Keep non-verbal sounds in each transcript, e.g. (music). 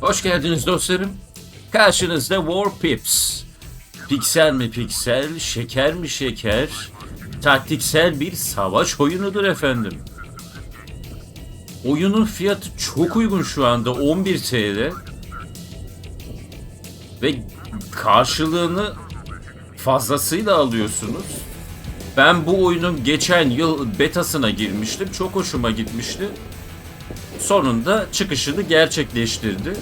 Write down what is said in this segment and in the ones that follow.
Hoş geldiniz dostlarım. Karşınızda War Pips. Piksel mi piksel, şeker mi şeker, taktiksel bir savaş oyunudur efendim. Oyunun fiyatı çok uygun şu anda 11 TL. Ve karşılığını fazlasıyla alıyorsunuz. Ben bu oyunun geçen yıl betasına girmiştim. Çok hoşuma gitmişti. Sonunda çıkışını gerçekleştirdi.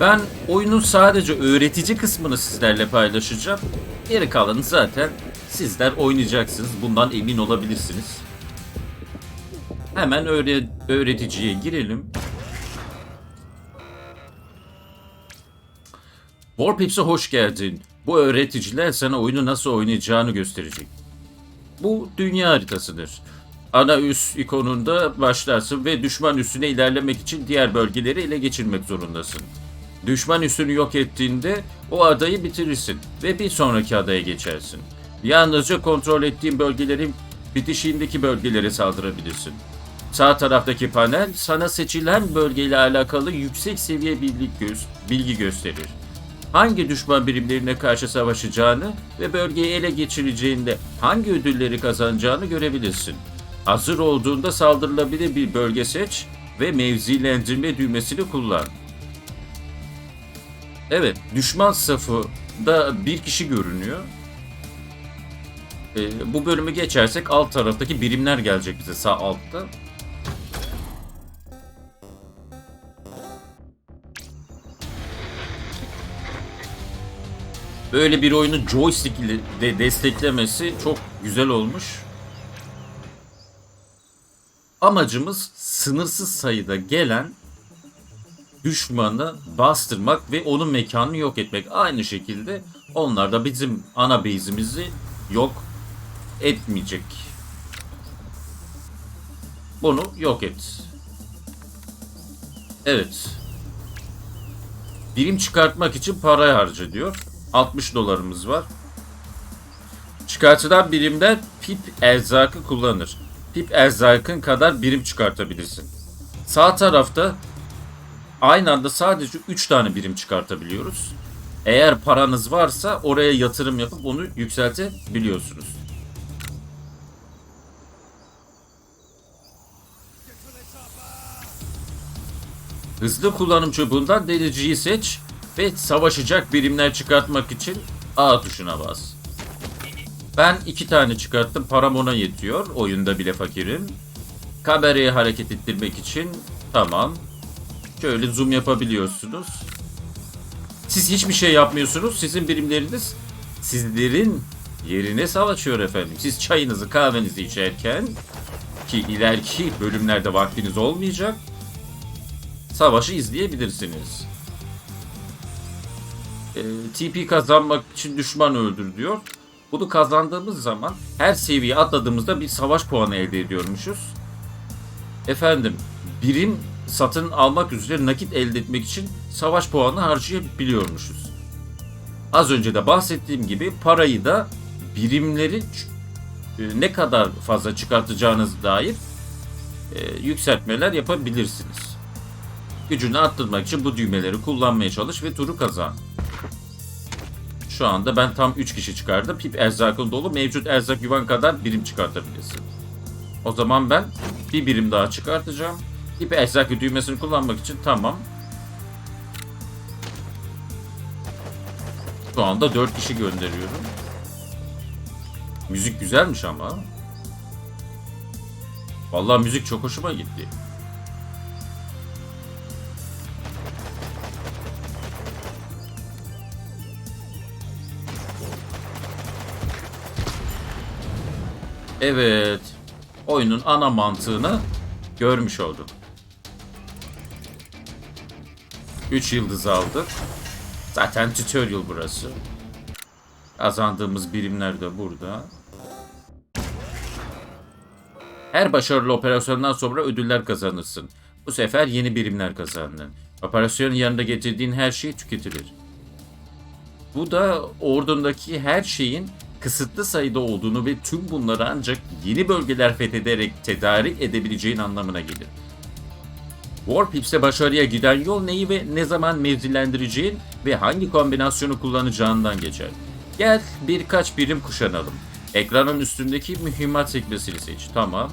Ben oyunun sadece öğretici kısmını sizlerle paylaşacağım. Geri kalanı zaten sizler oynayacaksınız. Bundan emin olabilirsiniz. Hemen öğre öğreticiye girelim. Warpips'e hoş geldin. Bu öğreticiler sana oyunu nasıl oynayacağını gösterecek. Bu dünya haritasıdır. Ana üs ikonunda başlarsın ve düşman üssüne ilerlemek için diğer bölgeleri ele geçirmek zorundasın. Düşman üssünü yok ettiğinde o adayı bitirirsin ve bir sonraki adaya geçersin. Yalnızca kontrol ettiğin bölgelerin bitişiğindeki bölgelere saldırabilirsin. Sağ taraftaki panel sana seçilen bölgeyle alakalı yüksek seviye bilgi, göz- bilgi gösterir. Hangi düşman birimlerine karşı savaşacağını ve bölgeyi ele geçireceğinde hangi ödülleri kazanacağını görebilirsin. Hazır olduğunda saldırılabilir bir bölge seç ve mevzilendirme düğmesini kullan. Evet, düşman safında bir kişi görünüyor. Ee, bu bölümü geçersek alt taraftaki birimler gelecek bize sağ altta. Böyle bir oyunu joystick ile de desteklemesi çok güzel olmuş. Amacımız sınırsız sayıda gelen düşmanı bastırmak ve onun mekanını yok etmek. Aynı şekilde onlar da bizim ana base'imizi yok etmeyecek. Bunu yok et. Evet. Birim çıkartmak için para harca diyor. 60 dolarımız var. Çıkartılan birimden pip erzakı kullanır. Pip erzakın kadar birim çıkartabilirsin. Sağ tarafta aynı anda sadece 3 tane birim çıkartabiliyoruz. Eğer paranız varsa oraya yatırım yapıp onu yükseltebiliyorsunuz. Hızlı kullanım çubuğundan deliciyi seç ve savaşacak birimler çıkartmak için A tuşuna bas. Ben iki tane çıkarttım. Param ona yetiyor. Oyunda bile fakirim. Kamerayı hareket ettirmek için tamam. Şöyle zoom yapabiliyorsunuz. Siz hiçbir şey yapmıyorsunuz. Sizin birimleriniz sizlerin yerine savaşıyor efendim. Siz çayınızı kahvenizi içerken ki ileriki bölümlerde vaktiniz olmayacak. Savaşı izleyebilirsiniz. Ee, TP kazanmak için düşman öldür diyor. Bunu kazandığımız zaman her seviye atladığımızda bir savaş puanı elde ediyormuşuz. Efendim birim satın almak üzere nakit elde etmek için savaş puanı harcayabiliyormuşuz. Az önce de bahsettiğim gibi parayı da birimleri e, ne kadar fazla çıkartacağınız dair e, yükseltmeler yapabilirsiniz. Gücünü arttırmak için bu düğmeleri kullanmaya çalış ve turu kazan. Şu anda ben tam 3 kişi çıkardım. Pip erzakın dolu. Mevcut erzak yuvan kadar birim çıkartabilirsin. O zaman ben bir birim daha çıkartacağım. Pip erzak düğmesini kullanmak için tamam. Şu anda 4 kişi gönderiyorum. Müzik güzelmiş ama. Vallahi müzik çok hoşuma gitti. Evet. Oyunun ana mantığını görmüş olduk. 3 yıldız aldık. Zaten tutorial burası. Kazandığımız birimler de burada. Her başarılı operasyondan sonra ödüller kazanırsın. Bu sefer yeni birimler kazandın. Operasyonun yanında getirdiğin her şey tüketilir. Bu da ordundaki her şeyin kısıtlı sayıda olduğunu ve tüm bunları ancak yeni bölgeler fethederek tedarik edebileceğin anlamına gelir. Warpips'e başarıya giden yol neyi ve ne zaman mevzilendireceğin ve hangi kombinasyonu kullanacağından geçer. Gel birkaç birim kuşanalım. Ekranın üstündeki mühimmat sekmesini seç. Tamam.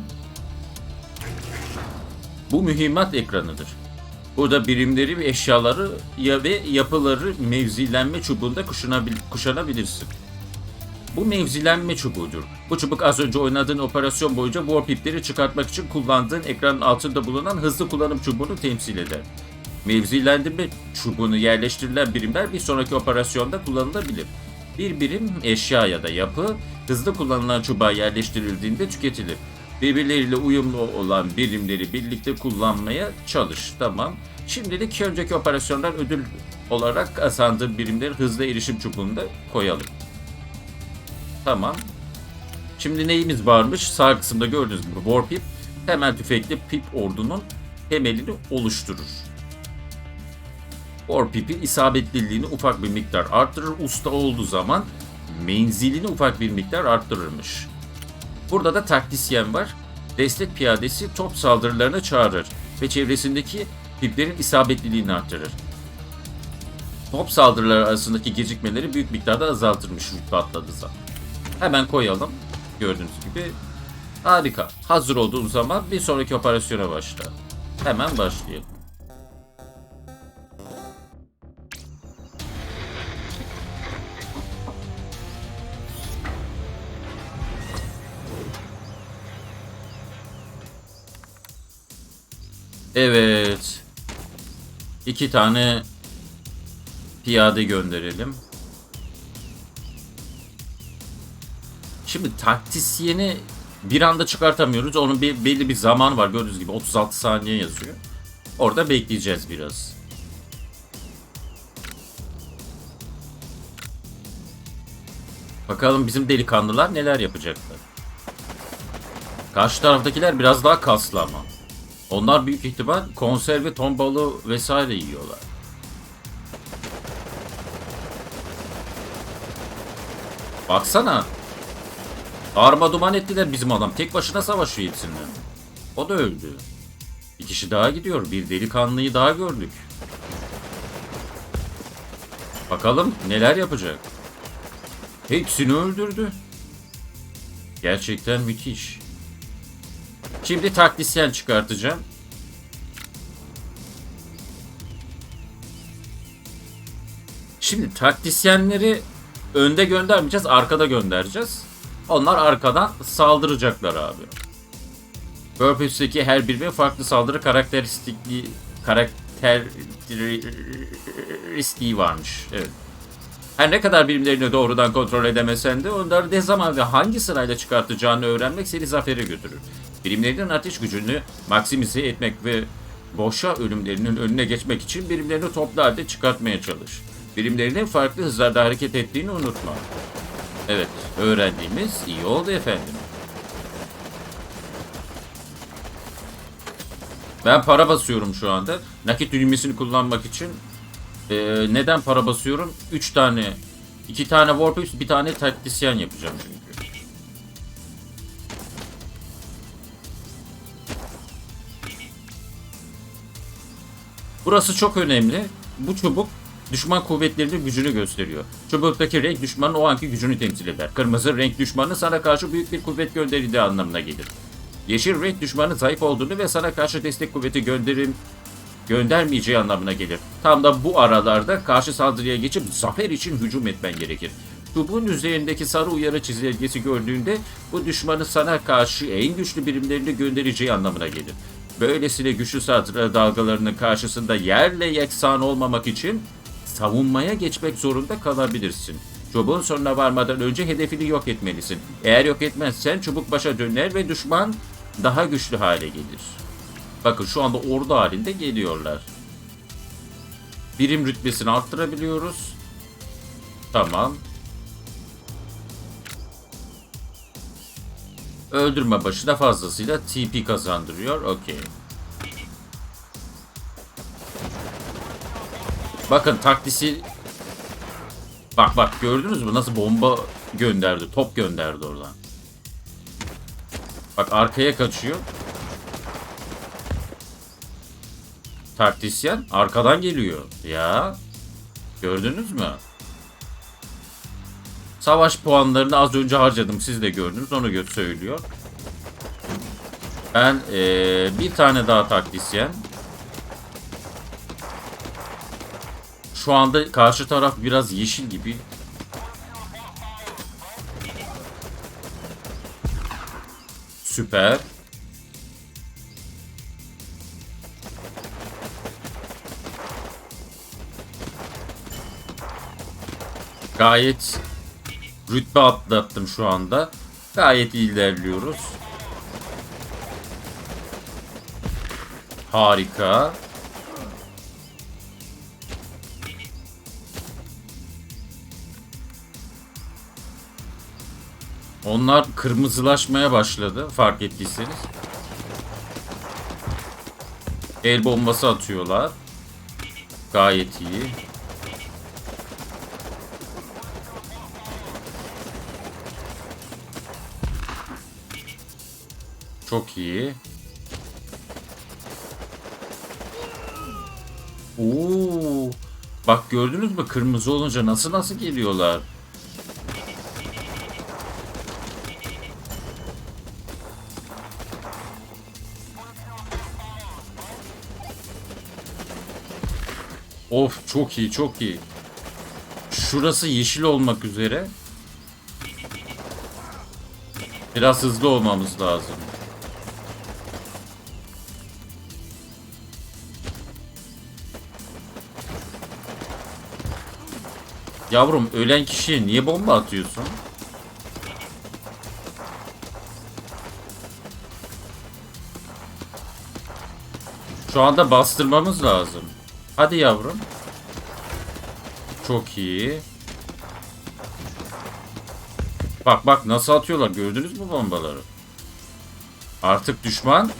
Bu mühimmat ekranıdır. Burada birimleri ve eşyaları ya ve yapıları mevzilenme çubuğunda kuşanabil kuşanabilirsin. Bu mevzilenme çubuğudur. Bu çubuk az önce oynadığın operasyon boyunca warp ipleri çıkartmak için kullandığın ekranın altında bulunan hızlı kullanım çubuğunu temsil eder. Mevzilendirme çubuğunu yerleştirilen birimler bir sonraki operasyonda kullanılabilir. Bir birim eşya ya da yapı hızlı kullanılan çubuğa yerleştirildiğinde tüketilir. Birbirleriyle uyumlu olan birimleri birlikte kullanmaya çalış. Tamam. Şimdilik önceki operasyondan ödül olarak kazandığın birimleri hızlı erişim çubuğunda koyalım. Tamam. Şimdi neyimiz varmış? Sağ kısımda gördüğünüz gibi Warpip temel tüfekli Pip ordunun temelini oluşturur. Warpip'in isabetliliğini ufak bir miktar arttırır. Usta olduğu zaman menzilini ufak bir miktar arttırırmış. Burada da taktisyen var. Destek piyadesi top saldırılarını çağırır ve çevresindeki piplerin isabetliliğini arttırır. Top saldırıları arasındaki gecikmeleri büyük miktarda azaltırmış rütbe atladığı zaman. Hemen koyalım. Gördüğünüz gibi. Harika. Hazır olduğun zaman bir sonraki operasyona başla. Hemen başlayalım. Evet. İki tane piyade gönderelim. Şimdi taktisyeni bir anda çıkartamıyoruz. Onun bir, belli bir zaman var. Gördüğünüz gibi 36 saniye yazıyor. Orada bekleyeceğiz biraz. Bakalım bizim delikanlılar neler yapacaklar. Karşı taraftakiler biraz daha kaslı ama. Onlar büyük ihtimal konserve ton balığı vesaire yiyorlar. Baksana. Arma duman ettiler bizim adam. Tek başına savaşıyor hepsinden. O da öldü. Bir kişi daha gidiyor. Bir delikanlıyı daha gördük. Bakalım neler yapacak. Hepsini öldürdü. Gerçekten müthiş. Şimdi taktisyen çıkartacağım. Şimdi taktisyenleri önde göndermeyeceğiz, arkada göndereceğiz. Onlar arkadan saldıracaklar abi. Purpose'daki her birine farklı saldırı karakteristikliği karakteristiği varmış. Evet. Her ne kadar birimlerini doğrudan kontrol edemesen de onları ne zaman ve hangi sırayla çıkartacağını öğrenmek seni zafere götürür. Birimlerinin ateş gücünü maksimize etmek ve boşa ölümlerinin önüne geçmek için birimlerini toplu halde çıkartmaya çalış. Birimlerinin farklı hızlarda hareket ettiğini unutma. Evet, öğrendiğimiz iyi oldu efendim. Ben para basıyorum şu anda. Nakit düğmesini kullanmak için. Ee, neden para basıyorum? 3 tane, 2 tane Warpips, bir tane taktisyen yapacağım çünkü. Burası çok önemli. Bu çubuk düşman kuvvetlerinin gücünü gösteriyor. Çubuktaki renk düşmanın o anki gücünü temsil eder. Kırmızı renk düşmanın sana karşı büyük bir kuvvet gönderildiği anlamına gelir. Yeşil renk düşmanın zayıf olduğunu ve sana karşı destek kuvveti gönderim göndermeyeceği anlamına gelir. Tam da bu aralarda karşı saldırıya geçip zafer için hücum etmen gerekir. Çubuğun üzerindeki sarı uyarı çizelgesi gördüğünde bu düşmanın sana karşı en güçlü birimlerini göndereceği anlamına gelir. Böylesine güçlü saldırı dalgalarının karşısında yerle yeksan olmamak için savunmaya geçmek zorunda kalabilirsin. Çubuğun sonuna varmadan önce hedefini yok etmelisin. Eğer yok etmezsen çubuk başa döner ve düşman daha güçlü hale gelir. Bakın şu anda ordu halinde geliyorlar. Birim rütbesini arttırabiliyoruz. Tamam. Öldürme başına fazlasıyla TP kazandırıyor. Okey. Bakın taktisi... Bak bak gördünüz mü nasıl bomba gönderdi, top gönderdi oradan. Bak arkaya kaçıyor. taktisyen arkadan geliyor. Ya. Gördünüz mü? Savaş puanlarını az önce harcadım. Siz de gördünüz. Onu gö- söylüyor. Ben eee, bir tane daha taktisyen. Şu anda karşı taraf biraz yeşil gibi. Süper. Gayet rütbe atlattım şu anda. Gayet iyi ilerliyoruz. Harika. Onlar kırmızılaşmaya başladı fark ettiyseniz. El bombası atıyorlar. Gayet iyi. Çok iyi. Oo. Bak gördünüz mü kırmızı olunca nasıl nasıl geliyorlar. Of çok iyi çok iyi. Şurası yeşil olmak üzere. Biraz hızlı olmamız lazım. Yavrum ölen kişiye niye bomba atıyorsun? Şu anda bastırmamız lazım. Hadi yavrum. Çok iyi. Bak bak nasıl atıyorlar gördünüz mü bombaları? Artık düşman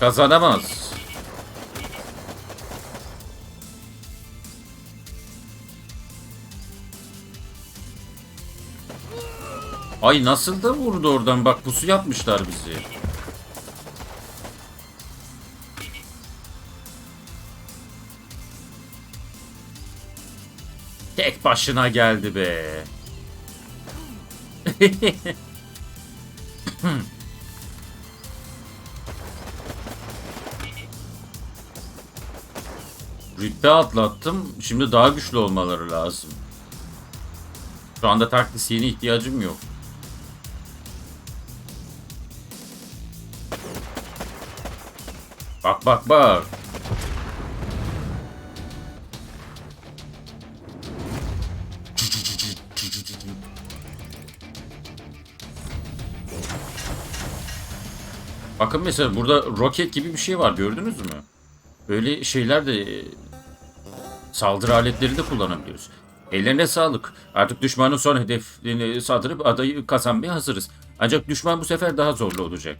kazanamaz. Ay nasıl da vurdu oradan bak pusu yapmışlar bizi. Başına geldi be. Rütbe atlattım. Şimdi daha güçlü olmaları lazım. Şu anda taktisyene ihtiyacım yok. Bak bak bak. Bakın mesela burada roket gibi bir şey var gördünüz mü? Böyle şeyler de e, saldırı aletleri de kullanabiliyoruz. Ellerine sağlık. Artık düşmanın son hedefini saldırıp adayı kazanmaya hazırız. Ancak düşman bu sefer daha zorlu olacak.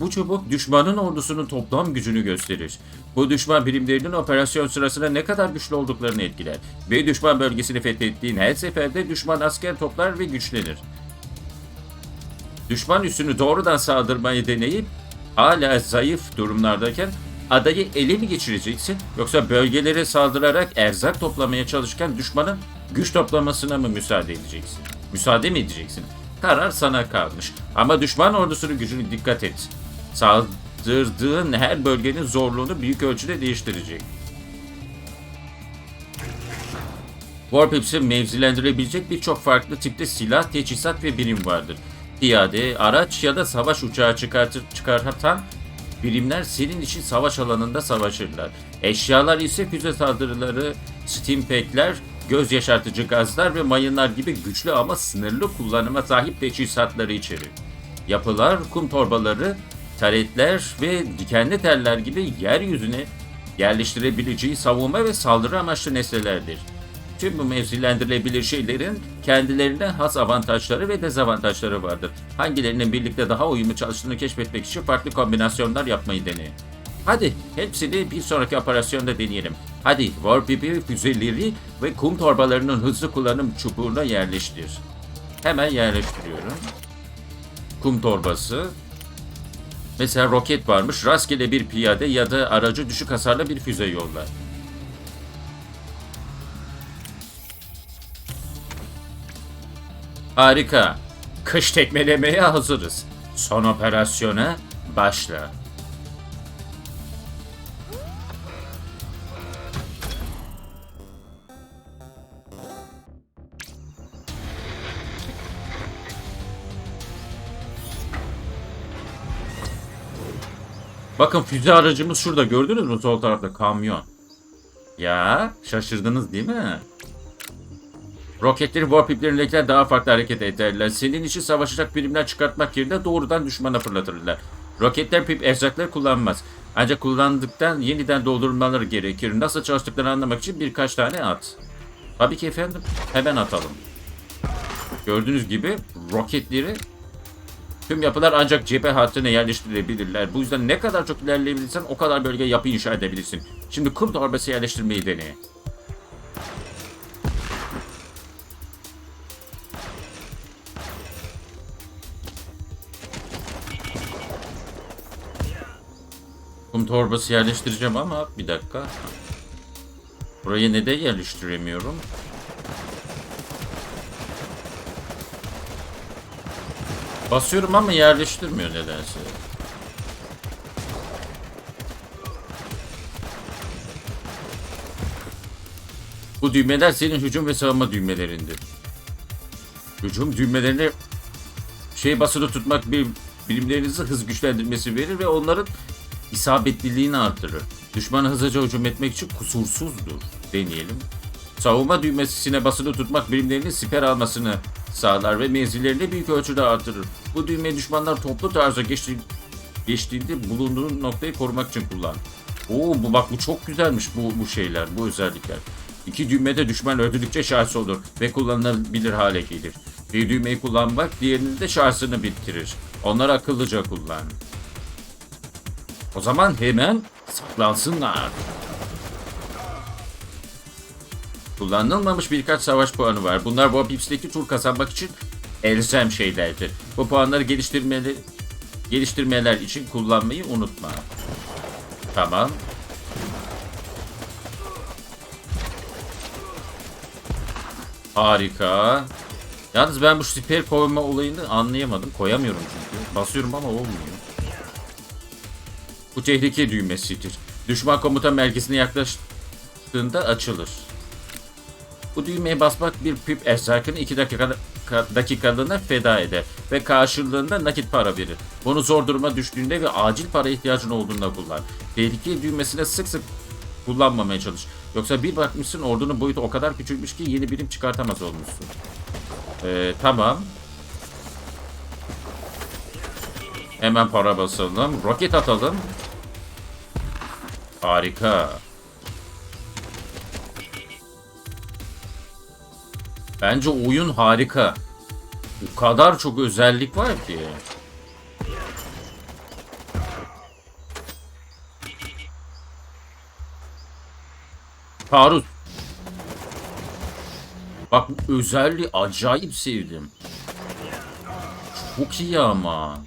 Bu çubuk düşmanın ordusunun toplam gücünü gösterir. Bu düşman birimlerinin operasyon sırasında ne kadar güçlü olduklarını etkiler. Ve düşman bölgesini fethettiğin her seferde düşman asker toplar ve güçlenir. Düşman üssünü doğrudan saldırmayı deneyip hala zayıf durumlardayken adayı ele mi geçireceksin yoksa bölgelere saldırarak erzak toplamaya çalışırken düşmanın güç toplamasına mı müsaade edeceksin? Müsaade mi edeceksin? Karar sana kalmış. Ama düşman ordusunun gücünü dikkat et. Saldırdığın her bölgenin zorluğunu büyük ölçüde değiştirecek. Warpips'i mevzilendirebilecek birçok farklı tipte silah, teçhizat ve birim vardır. Piyade, araç ya da savaş uçağı çıkartır, çıkartan birimler senin için savaş alanında savaşırlar. Eşyalar ise füze saldırıları, steampackler, göz yaşartıcı gazlar ve mayınlar gibi güçlü ama sınırlı kullanıma sahip teçhizatları içerir. Yapılar, kum torbaları, taretler ve dikenli teller gibi yeryüzüne yerleştirebileceği savunma ve saldırı amaçlı nesnelerdir. Tüm bu mevzilendirilebilir şeylerin kendilerine has avantajları ve dezavantajları vardır. Hangilerinin birlikte daha uyumlu çalıştığını keşfetmek için farklı kombinasyonlar yapmayı deneyin. Hadi hepsini bir sonraki operasyonda deneyelim. Hadi Warpip'i füzeleri ve kum torbalarının hızlı kullanım çubuğuna yerleştir. Hemen yerleştiriyorum. Kum torbası. Mesela roket varmış, rastgele bir piyade ya da aracı düşük hasarla bir füze yollar. Harika. Kış tekmelemeye hazırız. Son operasyona başla. Bakın füze aracımız şurada gördünüz mü sol tarafta kamyon. Ya şaşırdınız değil mi? Roketleri warpip'lerindekiler daha farklı hareket ederler. Senin için savaşacak birimler çıkartmak yerine doğrudan düşmana fırlatırlar. Roketler pip erzakları kullanmaz. Ancak kullandıktan yeniden doldurmaları gerekir. Nasıl çalıştıklarını anlamak için birkaç tane at. Tabii ki efendim. Hemen atalım. Gördüğünüz gibi roketleri tüm yapılar ancak cephe hattına yerleştirilebilirler. Bu yüzden ne kadar çok ilerleyebilirsen o kadar bölge yapı inşa edebilirsin. Şimdi kum torbası yerleştirmeyi dene. Torbası yerleştireceğim ama bir dakika. Burayı neden yerleştiremiyorum? Basıyorum ama yerleştirmiyor nedense. Bu düğmeler senin hücum ve savunma düğmelerindir. Hücum düğmelerine şey basılı tutmak bir birimlerinizi hız güçlendirmesi verir ve onların isabetliliğini artırır. Düşmana hızlıca hücum etmek için kusursuzdur. Deneyelim. Savunma düğmesine basılı tutmak birimlerinin siper almasını sağlar ve menzillerini büyük ölçüde artırır. Bu düğmeyi düşmanlar toplu tarzda geçti, geçtiğinde bulunduğun noktayı korumak için kullan. Oo bu bak bu çok güzelmiş bu bu şeyler, bu özellikler. İki düğmede düşman öldürdükçe şans olur ve kullanılabilir hale gelir. Bir düğmeyi kullanmak diğerinin de şansını bitirir. Onları akıllıca kullan. O zaman hemen saklansınlar. Kullanılmamış birkaç savaş puanı var. Bunlar War Pips'teki tur kazanmak için elzem şeylerdir. Bu puanları geliştirmeleri, geliştirmeler için kullanmayı unutma. Tamam. Harika. Yalnız ben bu siper koyma olayını anlayamadım. Koyamıyorum çünkü. Basıyorum ama olmuyor. Bu tehlike düğmesidir. Düşman komuta merkezine yaklaştığında açılır. Bu düğmeye basmak bir pip erzakını 2 dakika, dakikalığına feda eder ve karşılığında nakit para verir. Bunu zor duruma düştüğünde ve acil para ihtiyacın olduğunda kullan. Tehlike düğmesine sık sık kullanmamaya çalış. Yoksa bir bakmışsın ordunun boyutu o kadar küçülmüş ki yeni birim çıkartamaz olmuşsun. Ee, tamam. Hemen para basalım. Roket atalım. Harika. Bence oyun harika. O kadar çok özellik var ki. Taarruz. Bak özelliği acayip sevdim. Çok iyi ama.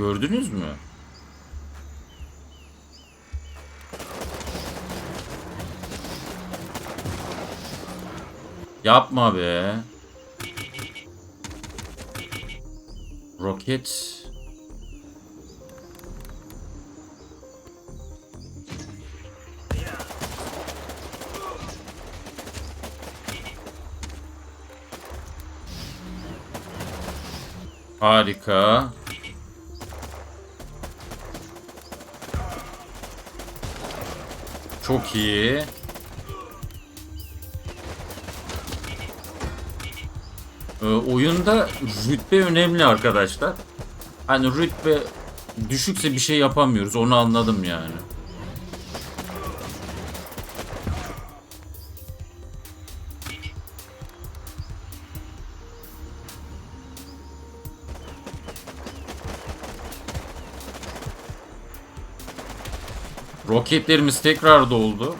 Gördünüz mü? Yapma be. Roket. Harika. Çok iyi. Ee, oyunda rütbe önemli arkadaşlar. Hani rütbe düşükse bir şey yapamıyoruz. Onu anladım yani. Roketlerimiz tekrar doldu.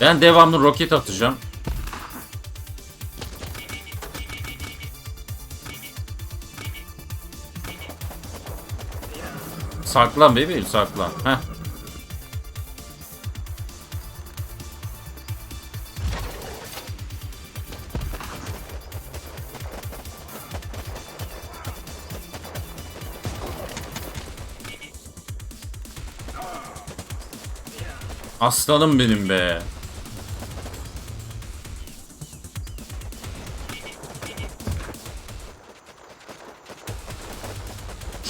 Ben devamlı roket atacağım. Saklan bebeğim saklan. Heh. Aslanım benim be.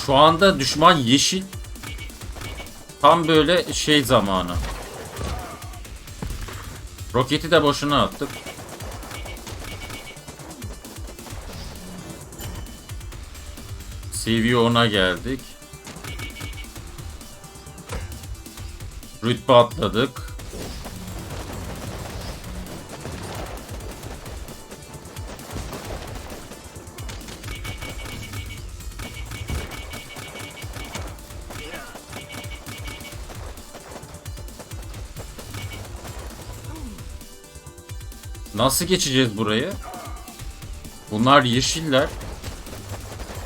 Şu anda düşman yeşil. Tam böyle şey zamanı. Roketi de boşuna attık. Seviye 10'a geldik. Rütbe atladık. Nasıl geçeceğiz burayı? Bunlar yeşiller.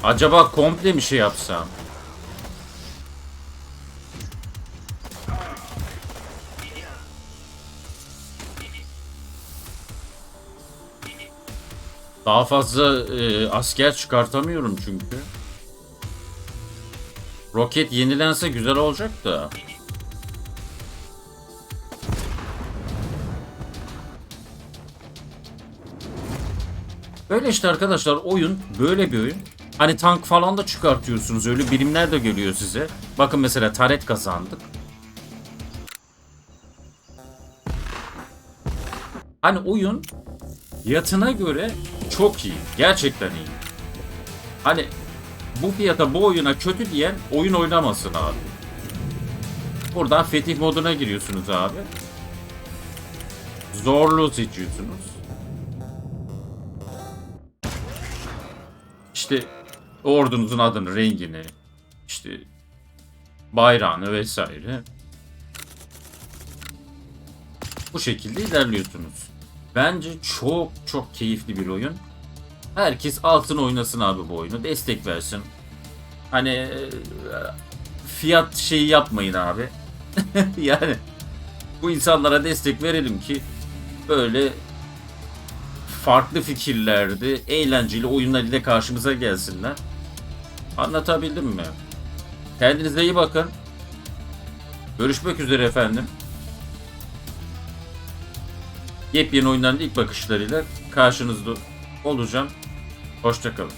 Acaba komple mi şey yapsam? Daha fazla e, asker çıkartamıyorum çünkü. Roket yenilense güzel olacak da. Böyle işte arkadaşlar oyun böyle bir oyun. Hani tank falan da çıkartıyorsunuz. Öyle birimler de geliyor size. Bakın mesela taret kazandık. Hani oyun fiyatına göre çok iyi. Gerçekten iyi. Hani bu fiyata bu oyuna kötü diyen oyun oynamasın abi. Buradan fetih moduna giriyorsunuz abi. Zorluğu seçiyorsunuz. İşte ordunuzun adını, rengini, işte bayrağını vesaire. Bu şekilde ilerliyorsunuz. Bence çok çok keyifli bir oyun. Herkes altın oynasın abi bu oyunu. Destek versin. Hani e, fiyat şeyi yapmayın abi. (laughs) yani bu insanlara destek verelim ki böyle farklı fikirlerde eğlenceli oyunlar ile karşımıza gelsinler. Anlatabildim mi? Kendinize iyi bakın. Görüşmek üzere efendim. Yepyeni oyunların ilk bakışlarıyla karşınızda olacağım. Hoşçakalın.